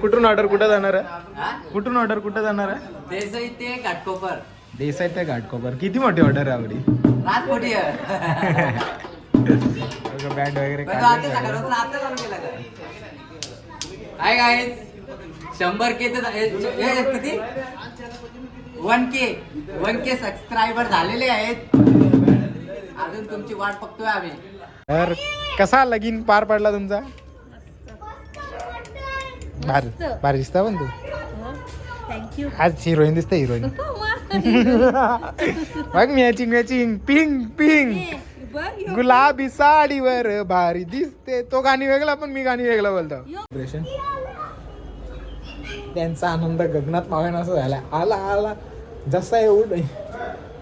कुठून ऑर्डर कुठं जाणार आहे? कुठून ऑर्डर कुठं जाणार आहे? देसाई ते घाटकोपर. देसाई ते घाटकोपर. किती मोठी ऑर्डर आहे आवडी? बँड वगैरे आता काढले सकाळपासून आता चालू केला का? हाय गाईज शंभर के हे- हे किती? One K one K subscriber झालेले आहेत. अजून तुमची वाट बघतोय आम्ही. तर कसा लगीन पार पडला तुमचा? भारी भारी दिसता पण तू. थँक्यू आज हिरोईन दिसते हिरोईन बघ मॅचिंग मॅचिंग पिंक पिंक गुलाबी साडीवर भारी दिसते. तो गाणी वेगळा पण मी गाणी वेगळा बोलतो. Celebration. त्यांचा आनंद गगनात मावेन असं झाला. आला आला. जसा एवढ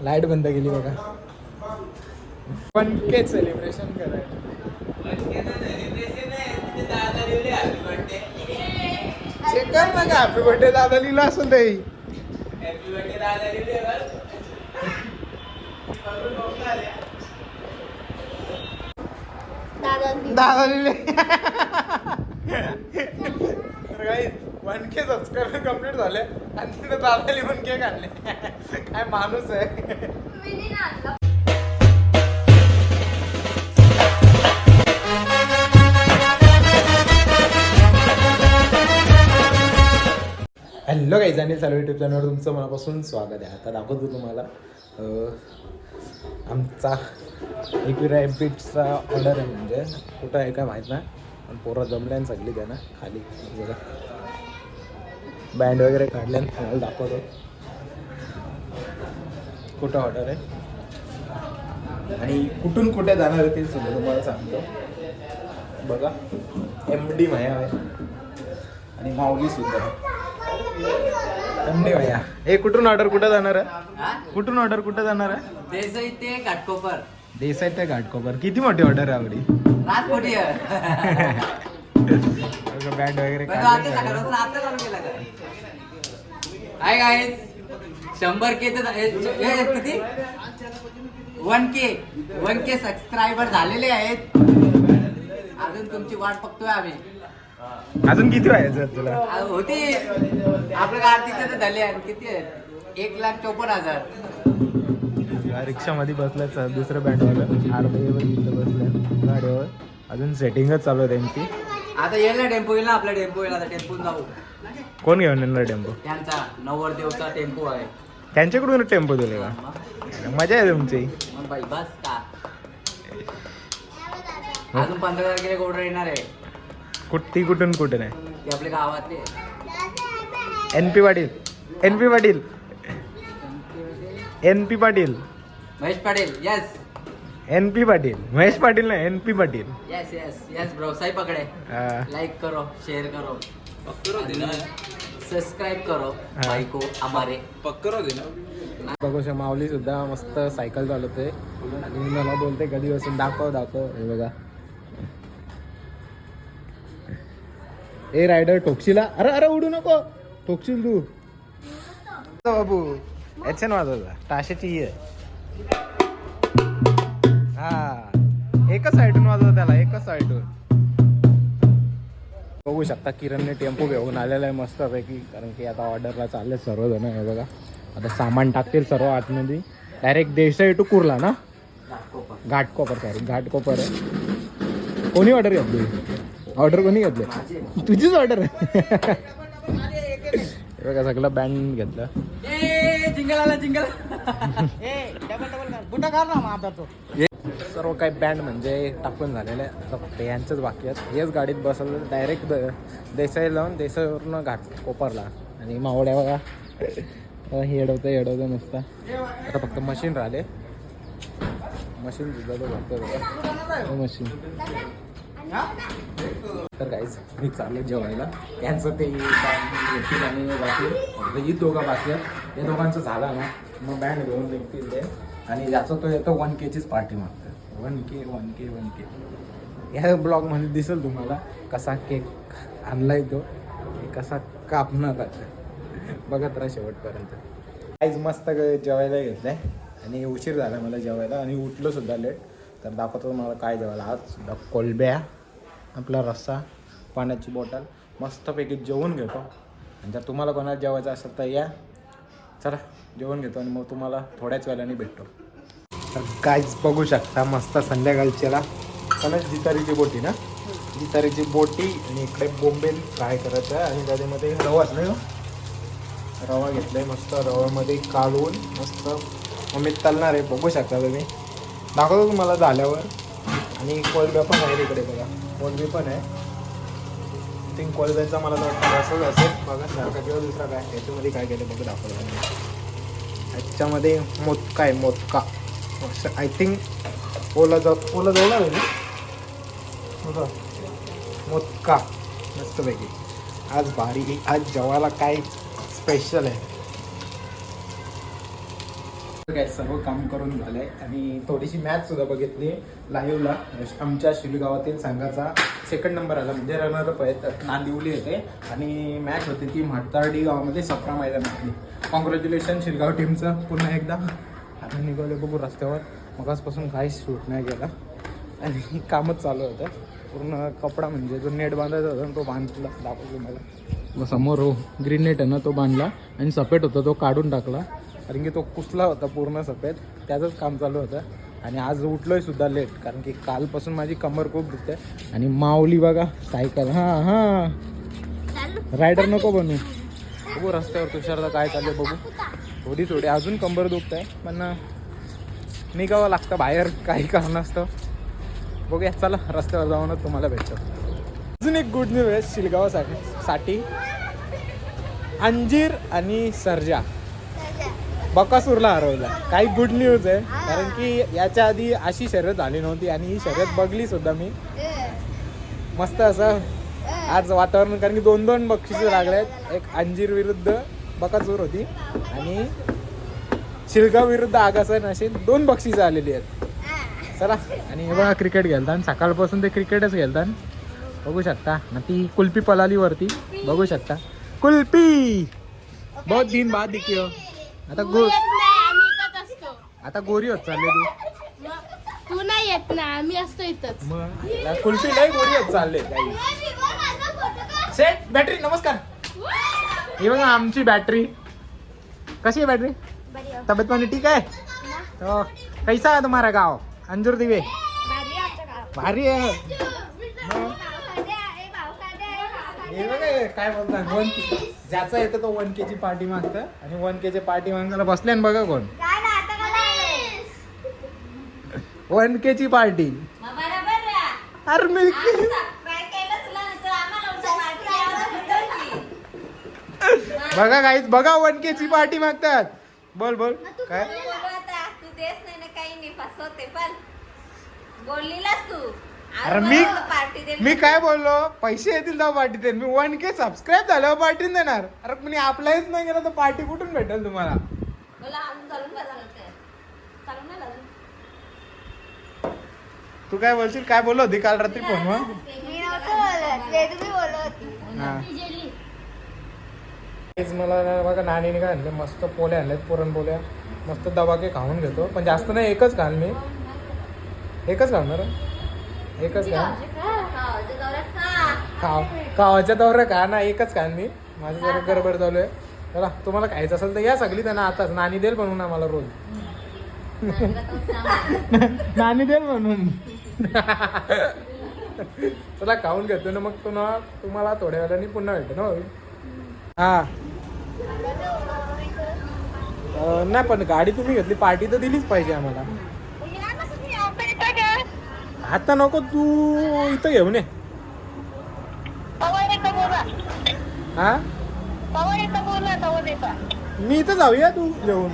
लाइट बंद केली बघा. पण के सेलिब्रेशन करायचं कर ना का हॅपी बर्थडे दादा लिहिलं असेल ते दादा लिहिले वन के सबस्क्राईबर कंप्लीट झाले. आणि तिथे दादा लिहून केक आणले. काय माणूस आहे. हॅलो काही जाणील चालू यूट्यूब चॅनलवर तुमचं मनापासून स्वागत आहे. आता दाखवतो तुम्हाला आमचा एकविरा एमपीचा ऑर्डर आहे म्हणजे कुठं आहे काय माहीत नाही पण पोरं जमल्या आणि सगळी त्यांना खाली. जरा बँड वगैरे काढले आणि तुम्हाला दाखवतो. कुठं ऑर्डर आहे? आणि कुठून कुठे जाणार आहे ते सुद्धा तुम्हाला सांगतो. बघा एम डी माया आहे. आणि माऊली सुद्धा हे कुठून ऑर्डर कुठं जाणार आहे? कुठून ऑर्डर कुठं जाणार आहे? देसाई ते घाटकोपर. देसाई ते घाटकोपर. किती मोठी ऑर्डर आहे आवडी? बँड वगैरे आता काढले सकाळपासून आता चालू केला का? हाय गाईज शंभर के हे- हे किती? One K one K subscriber झालेले आहेत. अजून तुमची वाट बघतोय आम्ही. अजून किती व्हायचं तुला? होती. आपल्या कार्तिकचे तर झाले किती आहेत? एक लाख चोपन्न हजार. रिक्षामध्ये बसल्याच दुसरं बँडवालं. बसल्या गाडीवर. अजून सेटिंगच चालू आहे त्यांची. आता येईल ना टेम्पो येईल ना आपला टेम्पो येईल आता टेम्पो जाऊ. कोण घेऊन येणार टेम्पो? त्यांचा नव्वद देवचा टेम्पो आहे. त्यांच्याकडून टेम्पो दिले का? मजा आहे तुमची. बस का? अजून पंधरा तारखेला ऑर्डर येणार आहे. कुठ ती कुठून कुठे नाही ते आपल्या गावातले N P Patil. N P Patil. N P Patil. Mahesh Patil yes N P Patil. Mahesh Patil नाही N P Patil. Yes yes yes bro सही पकड़े. हा. लाइक करो शेयर करो. सब्सक्राइब करो हाँ. भाई को हमारे बघू शकता माऊली सुद्धा मस्त सायकल चालवते. आणि मला बोलते कधी बसून दाखव दाखव. हे बघा. ए रायडर ठोकशीला अरे अरे उडू नको. ठोकशील तू. बाबू याच्या वाजवता ताशाची ही आहे हा. एकच साईडून वाजवत त्याला एकच साईडून बघू शकता किरणने टेम्पो घेऊन आलेला आहे मस्तपैकी कारण की आता ऑर्डरला चालले सर्वजण हे बघा. आता सामान टाकतील सर्व आतमध्ये. डायरेक्ट देसाई टू कुर्ला ना? घाटकोपर. घाटकोपर सॉरी घाटकोपर आहे. कोणी ऑर्डर घेतली? ऑर्डर कोणी घेतली. तुझीच ऑर्डर. आहे बघा सगळं बँड घेतलं. सर्व काही बँड म्हणजे टाकून झालेले आहे. फक्त यांचंच बाकी आहेत. हेच गाडीत बसवलं डायरेक्ट देसाई लावून देसाईवरनं घाट कोपरला. आणि मावड्या बघा. हेडवतं हेडवतं नुसतं आता फक्त मशीन राहिले. मशीन सुद्धा मशीन तर काहीच मी चालले जेवायला. त्यांचं ते येतील आणि बाकी फक्त ही दोघं बाकी आहेत. ते दोघांचं झालं ना मग बँड घेऊन निघतील ते. आणि याचं तो येतो वन केचीच पार्टी मागतो. One K one K one K ह्या ब्लॉगमध्ये दिसेल तुम्हाला कसा केक आणलाय तो. कसा कापणार बघत राहा शेवटपर्यंत. काहीच मस्त जेवायला जेवायला आहे आणि उशीर झाला मला जेवायला. आणि उठलो सुद्धा लेट तर दाखवतो मला काय जेवायला. आज सुद्धा कोलब्या आपला रस्सा पाण्याची बॉटल मस्तपैकी जेवून घेतो. आणि जर तुम्हाला कोणाला जेवायचं असेल तर या. चला जेवण घेतो आणि मग तुम्हाला थोड्याच वेळाने भेटतो. तर काहीच बघू शकता मस्त संध्याकाळच्याला पण जितारीची बोटी ना? जितारीची बोटी आणि इकडे बोंबेल फ्राय करायचं आहे. आणि त्याच्यामध्ये रवाच नाही रवा हो. रवा घेतलाय मस्त रव्यामध्ये काढून मस्त. मम्मी तलणार आहे बघू शकता तुम्ही. दाखवतो तुम्हाला झाल्यावर. आणि कोलब्या पण आहे इकडे बघा. कोलबी पण आहे. थिंक कोलब्याचा मला तर वाटतं असंच असेल. बघा सारखा किंवा दुसरा काय याच्यामध्ये काय केलं बघा दाखवलं याच्यामध्ये मोदका आहे मोदका. आय थिंक ओला जाऊ ओला जवळ आहे ना? मोदका. मस्तपैकी. आज भारी आज जेवायला काय स्पेशल आहे? काय सर्व काम करून झालंय. आणि थोडीशी मॅच सुद्धा बघितली लाईव्हला. आमच्या शिलगावातील संघाचा सेकंड नंबर आला. म्हणजे रनर अप आहेत नांदिवली येते. आणि मॅच होती ती म्हातारडी गावामध्ये सफरा मैदानातली कॉंग्रॅच्युलेशन शिलगाव टीमचं पुन्हा एकदा. आता निघाले बघू रस्त्यावर. मगासपासून काहीच शूट नाही केला. आणि कामच चालू होतं. पूर्ण कपडा म्हणजे जो नेट बांधायचा होता तो बांधला. दाखवतो मला मग समोर हो ग्रीन नेट आहे ना तो बांधला. आणि सपेट होता तो काढून टाकला. कारण की तो कुसला होता पूर्ण सफेद त्याचंच काम चालू होतं. आणि आज उठलोय सुद्धा लेट कारण की कालपासून माझी कमर खूप दुखते. आणि माऊली बघा सायकल. हां हां. रायडर नको बनू. बघू रस्त्यावर तुषारला काय चाललंय बघू. थोडी थोडी. अजून कंबर दुखत आहे पण निघावं लागतं बाहेर काही कारण असतं बघूया चला रस्त्यावर जाऊनच तुम्हाला भेटतो. अजून एक गुड न्यूज आहे शिलगावासाठी. साठी अंजीर आणि सर्जा. बकासूरला हरवला. काही गुड न्यूज आहे. कारण की याच्या आधी अशी शर्यत झाली नव्हती आणि ही शर्यत बघली सुद्धा मी. मस्त असं आज वातावरण कारण की दोन दोन बक्षिस लागले आहेत एक अंजीर विरुद्ध बकासूर होती आणि शिलगाव विरुद्ध आगासन असे दोन बक्षिसं आलेली आहेत. चला आणि हे बघा क्रिकेट खेळतात सकाळपासून ते क्रिकेटच खेळतात बघू शकता. ना ती कुल्फी पलालीवरती. बघू शकता. कुल्पी बहुत दिन बाद दिखी हो. आता गो आता गोरी होत चालले तू. तू नाही येत ना आम्ही असतो इथंच. मग कुल्फी नाही गोरी होत चालले काही सेट बॅटरी नमस्कार. ही बघा आमची बॅटरी. कशी आहे बॅटरी? तब्येत पाणी ठीक आहे? तो कैसा आहे तुम्हारा गाव? अंजूर दिवे. भारी आहे हे बघा हे काय बोलतात वन के. ज्याचा येतं तो वन के ची पार्टी मागतं आणि वन के ची पार्टी मागायला बसले ना बघा कोण. वन के ची पार्टी. अरे मी बघा काहीच बघा वन के ची पार्टी मागतात. बोल बोल. काय? तू देस नाही ना काही नाही फसवते पण बोललीलास तू. अरे मी पार्टी दे मी काय बोललो? पैसे येतील तेव्हा पार्टी देईल मी वन के सबस्क्राईब झाल्यावर पार्टी देणार. अरे मी आपलाच नाही गेला तर पार्टी कुठून भेटेल तुम्हाला? मला अजून चालून बसायला चालून नाही लागलं तू काय बोलशील? काय बोललो होती काल रात्री फोनवर मी नव्हतं बोलत वेदू बोलत हा. तेच मला ना बघा नाणीने काय आणले मस्त पोल्या आणल्यात पुरणपोल्या. मस्त दबाके खाऊन घेतो. पण जास्त नाही एकच खाल मी. एकच खाणार एकच खा. खाव खावाच्या दौऱ्या खा ना एकच खान मी. माझं जरा गडबड चालू आहे. चला तुम्हाला खायचं असेल तर या सगळी त्यांना आताच. नाणी देईल बनवून आम्हाला रोज. नाणी देईल म्हणून चला खाऊन घेतो ना मग पुन्हा तुम्हाला थोड्या वेळाने पुन्हा भेटतो ना. हा. नाही पण गाडी तुम्ही घेतली. पार्टी तर दिलीच पाहिजे आम्हाला. आता नको तू इथं घेऊन ये. हा? मी इथं जाऊया तू घेऊन.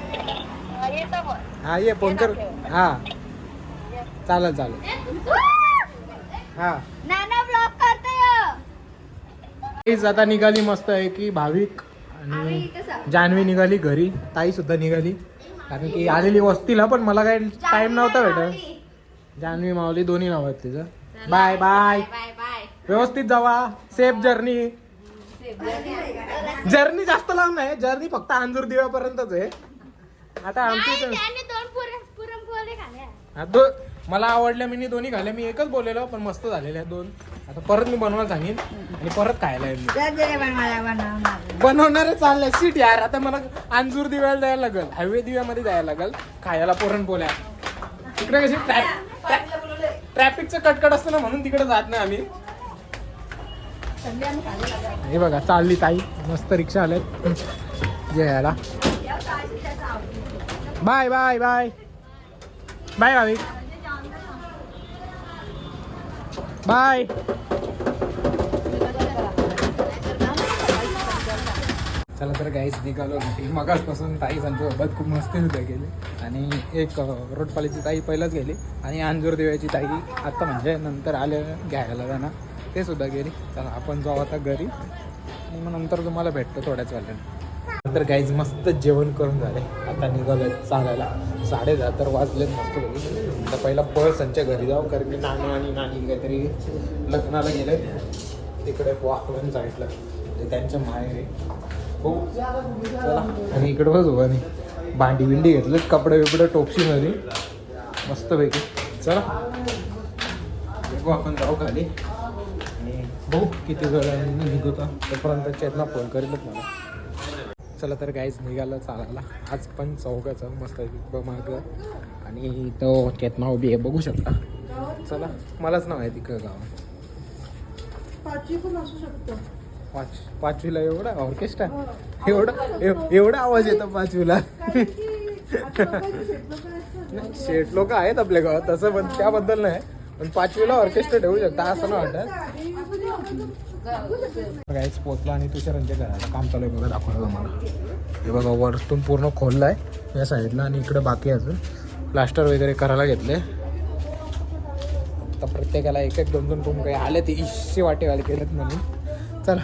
हा ये फोन कर. हा. चालेल चालेल. हा. आता निघाली मस्त आहे की भाविक आणि जान्हवी निघाली घरी. ताई सुद्धा निघाली. कारण की आलेली वस्तीला पण मला काही टाइम नव्हता भेटत. जान्हवी माऊली दोन्ही नाव आहेत तिचं. बाय बाय बाय बाय व्यवस्थित जावा. सेफ जर्नी जर्नी जास्त लांब नाही. जर्नी फक्त अंजूर दिव्यापर्यंतच आहे. आता आमची खाल्ल्या हा, मला आवडल्या मी दोन्ही घाल्या मी एकच बोललेलो पण मस्त झालेल्या आहेत दोन. आता परत मी बनवायला सांगेन आणि परत खायला बनवणार. चाललंय सीट यार आता मला अंजूर दिव्याला जायला लागल. हायवे दिव्यामध्ये जायला लागल. खायला पुरणपोळ्या. तिकडे कशी ट्रॅफिकचं कटकट असतं ना म्हणून तिकडे जात नाही आम्ही. हे बघा चालली ताई. मस्त रिक्षा आल्यात यायला bye bye bye. Bye Bhavik bye. चला तर गाईच निघालो. घरी मगाचपासून ताई सोबत खूप मस्ती होत्या गेली. आणि एक रोडपालीची ताई पहिलाच गेली आणि अंजूर देवाची ताई आत्ता म्हणजे नंतर आले घ्यायला जाणार. ते सुद्धा गेली. चला आपण जाऊ आता घरी. आणि मग नंतर तुम्हाला भेटतो थोड्याच वेळाने. तर गाईज मस्त जेवण करून झाले. आता निघालो चालायला. साडे दहा तर वाजलेत मस्त तर पहिला पळसांच्या घरी जाऊ कारण की नानू आणि नानी काहीतरी लग्नाला गेले तिकडे वाकवण साईडला. ते त्यांच्या माहेर. हो. चला. आणि इकडे उभे नाही भांडी बिंडी घेतलं कपडे बिपडे टोपशी मध्ये मस्तपैकी. चला. बघू आपण जाऊ खाली. आणि बघू किती वेळाने निघतो. तोपर्यंत चेतना फोन करेलच मला. चला तर गाईज निघालं चालायला. आज पण चौकाचं मस्त माग. आणि तो चेतना उभी आहे बघू शकता. चला. मलाच नाव आहे तिकडं गावात. असू शकतो. पाच पाचवीला एवढा? ऑर्केस्ट्रा? एवढा? एव- एवढा आवाज येतो पाचवीला. शेट लोक आहेत आपल्या गावात तसं पण त्याबद्दल नाही. पण पाचवीला ऑर्केस्ट्रा ठेवू शकता असं नाही वाटत. काहीच पोचला आणि तुषारांच्या घराला काम चालू आहे बघा दाखवलं तुम्हाला. हे बघा वरतून पूर्ण खोललं आहे या साईडला आणि इकडे बाकी अजून. प्लास्टर वगैरे करायला घेतले. आता प्रत्येकाला एक एक दोन दोन रूम काही आले ते इशे वाटेवाले केलेत म्हणून. चला.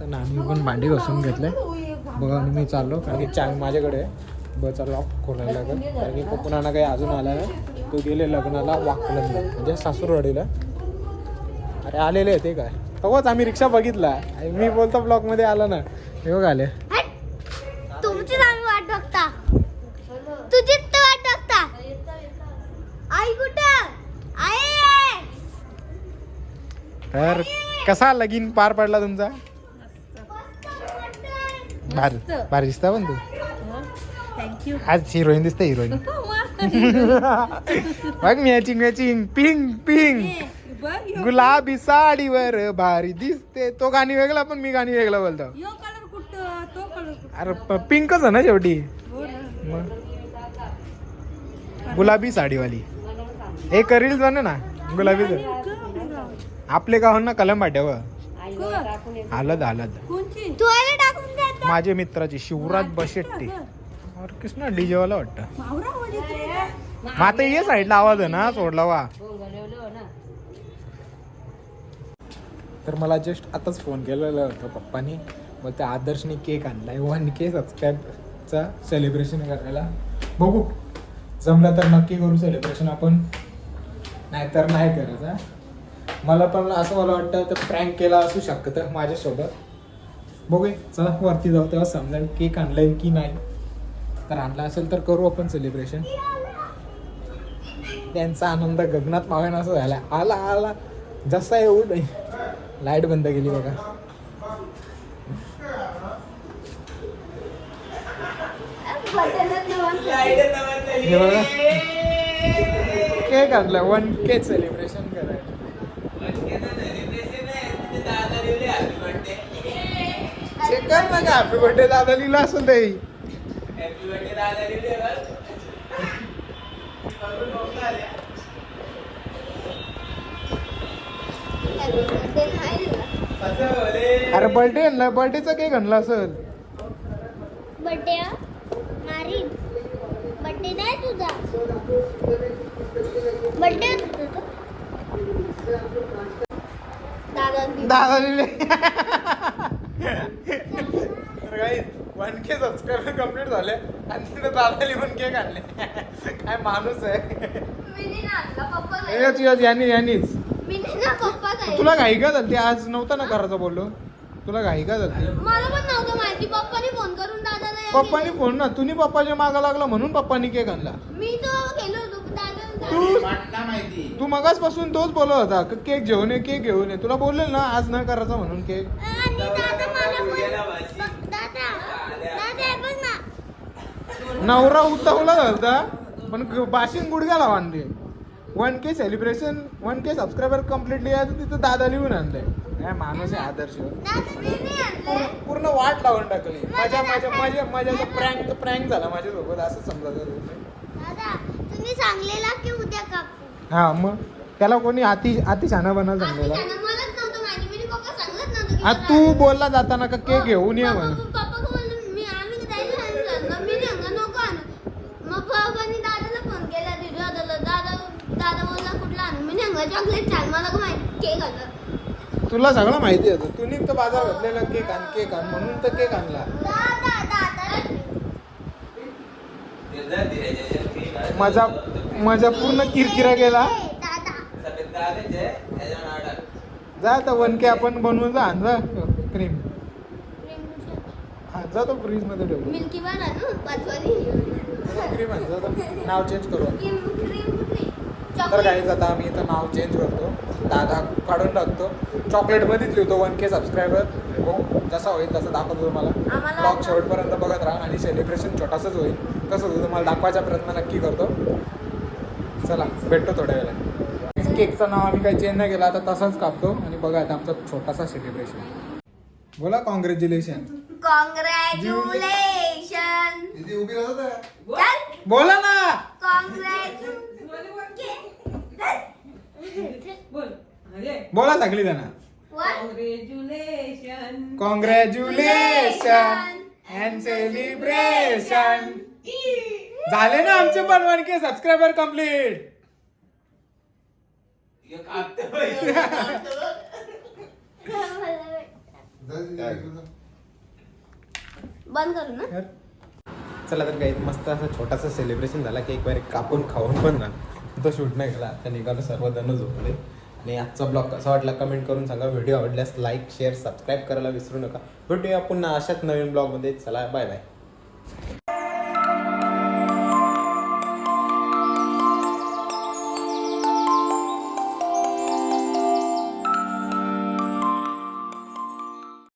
तर नानी पण भांडी घासून घेतले. बघा आणि मी चाललो कारण की चाय माझ्याकडे आहे. बस लॉक खोलायला लागेल. कारण की कोकणाला काही अजून आला नाही. तो गेले लग्नाला वाकलं म्हणजे सासूरवाडीला. अरे आलेले ते काय? तेव्हाच आम्ही रिक्षा बघितला. मी बोलतो ब्लॉकमध्ये आला ना हे बघ आले. तुमचीच आम्ही वाट बघता. तुझीच तर वाट बघता. आई कुठं? आई तर कसा लगीन पार पडला तुमचा? भारी भारी दिसता पण तू. थँक्यू आज हिरोईन दिसते हिरोईन बघ मॅचिंग मॅचिंग पिंक पिंक बघ गुलाबी साडीवर भारी दिसते. तो गाणी वेगळा पण मी गाणी वेगळा बोलतो. यो कलर कुठं? तो कलर अरे पिंकच आहे ना शेवटी. हो गुलाबी साडीवाली. हे करील जाणं ना गुलाबी आपले गावांना कलम पाठ्यावर आलद आलद. माझे मित्राचे शिवराज बशेट्टी. और कृष्णा डीजे वाला वाटतं आता ये साईडला आवाज आहे ना सोडला वा. तर मला जस्ट आताच फोन केलेला होता पप्पानी. मग त्या आदर्शने केक आणलाय. वन के सबस्क्राईबचा सेलिब्रेशन करायला. बघू. जमलं तर नक्की करू सेलिब्रेशन आपण. नाहीतर नाही करायचं मला पण असं मला वाटतं तर प्रँक केला असू शकतं माझ्यासोबत. बघूया चला वरती जाऊ तेव्हा समजेल केक आणलाय की नाही. तर आणला असेल तर करू आपण सेलिब्रेशन त्यांचा आनंद गगनात मावेन असं झाला. आला आला. जसा येऊ नाही लाइट बंद केली बघा. हे बघा. केक आणला. वन के सेलिब्रेशन करायला. चेक कर ना का हॅपी बर्थडे दादा लिहिला असेल ते. अरे बर्थडे आणला बर्थडेचा केक आणला असेल? बर्थडे मारीन नाही तुझा. बर्थडे दादा दादा लिहिले वन के सबस्क्राईबर कंप्लीट झाले. आणि तिथे दादा लिहून केक आणले. काय माणूस आहे. मी ना पप्पा हेच हेच यांनी यांनीच. मी ना पप्पा काय तुला घाई का झाली आज नव्हता ना करायचं बोललो. तुला घाई का झाली मला पण नव्हतं माहिती. पप्पानी फोन करून दादाला पप्पानी फोन ना. तुम्ही पप्पाच्या मागा लागला म्हणून पप्पानी केक आणला. मी तो तू तू मगाचपासून तोच बोलत होता का केक घेऊन ये केक घेऊन ये. तुला बोलले ना आज न करायचा म्हणून केक. आणि दादा मला पण दादा दादा हे बघ ना. नवरा उतावला होता पण बाशिंग गुडघ्याला बांधले. One K celebration one K subscriber completely आहे तर तिथं दादा लिहून आणलंय. काय माणूस आहे आदर्श. दादा मी नाही आणले पूर्ण वाट लावून टाकली. माझ्या माझ्या माझ्या माझ्याचा प्रँक प्रँक झाला माझ्यासोबत असं तुम्ही. दादा तुम्ही सांगलेला की उद्या कापू हा मग त्याला कोणी अति बनायला आम्ही सांगलेला मला तू. बोलला जाताना का केक घेऊन ये म्हणून? छान तुला सगळं माहिती होतं तू तर बाजार घातलेला केक आण केक आण म्हणून तर केक आणला दादा दादा माझा माझा पूर्ण किरकिरा गेला. जा आता वन के आपण बनवून जा आण जा क्रीम हा जा तो फ्रीजमध्ये ठेवू मिल्की बार आणू पाचवाली. क्रीम आण जा आता. नाव चेंज करू. तर काही आता आम्ही इथं नाव चेंज करतो. दादा काढून टाकतो. चॉकलेटमध्येच लिहितो वन के सबस्क्रायबर हो जसा होईल तसं दाखवतो तुम्हाला. आम्हाला ब्लॉग शेवटपर्यंत बघत राहा आणि सेलिब्रेशन छोटासाच होईल. कसं होईल तुम्हाला दाखवायचा प्रयत्न नक्की करतो. चला भेटतो थोड्या वेळा केकचं नाव आम्ही काही चेंज नाही केलं आता तसाच कापतो आणि बघा आता आमचा छोटासा सेलिब्रेशन बोला कॉंग्रॅच्युलेशन कॉंग्रॅच्युलेशन चल. बोला ना. कॉंग्रॅच्युलेशन बोल. सगळी जण कॉंग्रॅच्युलेशन कॉंग्रॅच्युलेशन अँड सेलिब्रेशन झाले ना आमचे पण वन के सबस्क्रायबर कंप्लीट बंद करू ना. चला तर काही मस्त असं छोटासा सेलिब्रेशन झाला की एक बार कापून खाऊन पण ना. तो शूट नाही केला. आता निघालो सर्वजण झोपले. आणि आजचा ब्लॉग कसा वाटला कमेंट करून सांगा. व्हिडिओ आवडल्यास लाईक शेअर सबस्क्राईब करायला विसरू नका. भेटूया पुन्हा अशाच नवीन ब्लॉगमध्ये. चला बाय बाय.